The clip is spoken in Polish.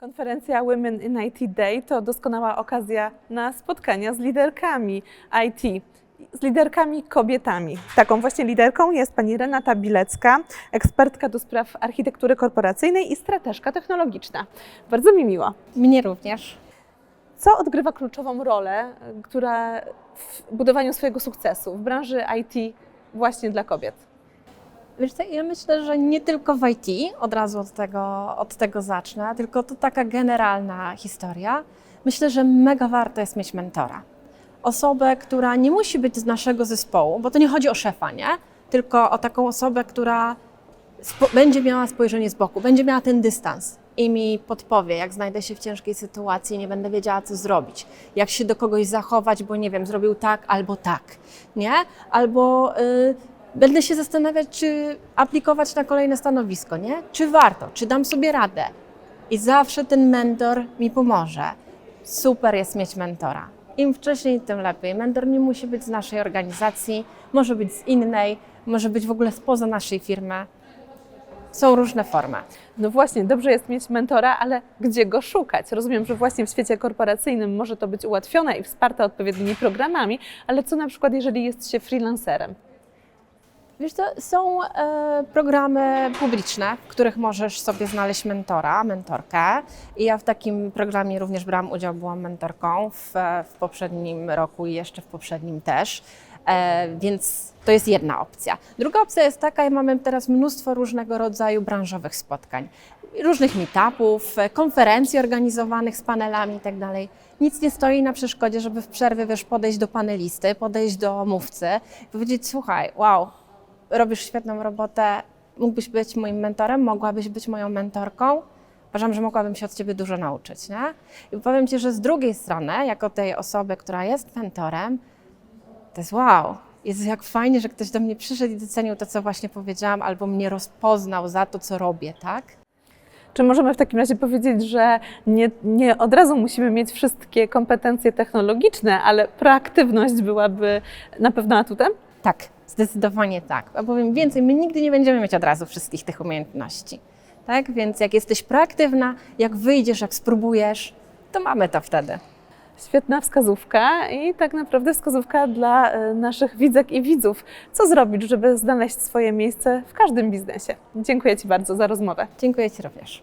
Konferencja Women in IT Day to doskonała okazja na spotkania z liderkami IT, z liderkami kobietami. Taką właśnie liderką jest pani Renata Bilecka, ekspertka do spraw architektury korporacyjnej i strateżka technologiczna. Bardzo mi miło. Mnie również. Co odgrywa kluczową rolę, która w budowaniu swojego sukcesu w branży IT właśnie dla kobiet? Wiesz co, ja myślę, że nie tylko w IT, od razu od tego, od tego zacznę, tylko to taka generalna historia. Myślę, że mega warto jest mieć mentora. Osobę, która nie musi być z naszego zespołu, bo to nie chodzi o szefa, nie? Tylko o taką osobę, która będzie miała spojrzenie z boku, będzie miała ten dystans i mi podpowie, jak znajdę się w ciężkiej sytuacji, nie będę wiedziała, co zrobić, jak się do kogoś zachować, bo nie wiem, zrobił tak albo tak, nie? Albo y, będę się zastanawiać, czy aplikować na kolejne stanowisko, nie? Czy warto, czy dam sobie radę. I zawsze ten mentor mi pomoże. Super jest mieć mentora. Im wcześniej, tym lepiej. Mentor nie musi być z naszej organizacji, może być z innej, może być w ogóle spoza naszej firmy. Są różne formy. No właśnie, dobrze jest mieć mentora, ale gdzie go szukać? Rozumiem, że właśnie w świecie korporacyjnym może to być ułatwione i wsparte odpowiednimi programami, ale co na przykład, jeżeli jest się freelancerem? Wiesz co, są e, programy publiczne, w których możesz sobie znaleźć mentora, mentorkę. I ja w takim programie również brałam udział, byłam mentorką w, w poprzednim roku i jeszcze w poprzednim też. E, więc to jest jedna opcja. Druga opcja jest taka, i mamy teraz mnóstwo różnego rodzaju branżowych spotkań, różnych meetupów, e, konferencji organizowanych z panelami i tak. Nic nie stoi na przeszkodzie, żeby w przerwie wiesz, podejść do panelisty, podejść do mówcy i powiedzieć: Słuchaj, wow, robisz świetną robotę, mógłbyś być moim mentorem, mogłabyś być moją mentorką. Uważam, że mogłabym się od Ciebie dużo nauczyć, nie? I powiem Ci, że z drugiej strony, jako tej osoby, która jest mentorem, to jest wow, jest jak fajnie, że ktoś do mnie przyszedł i docenił to, co właśnie powiedziałam, albo mnie rozpoznał za to, co robię, tak? Czy możemy w takim razie powiedzieć, że nie, nie od razu musimy mieć wszystkie kompetencje technologiczne, ale proaktywność byłaby na pewno atutem? Tak, zdecydowanie tak. A powiem więcej, my nigdy nie będziemy mieć od razu wszystkich tych umiejętności. Tak? Więc jak jesteś proaktywna, jak wyjdziesz, jak spróbujesz, to mamy to wtedy. Świetna wskazówka i tak naprawdę wskazówka dla e, naszych widzek i widzów. Co zrobić, żeby znaleźć swoje miejsce w każdym biznesie? Dziękuję Ci bardzo za rozmowę. Dziękuję Ci również.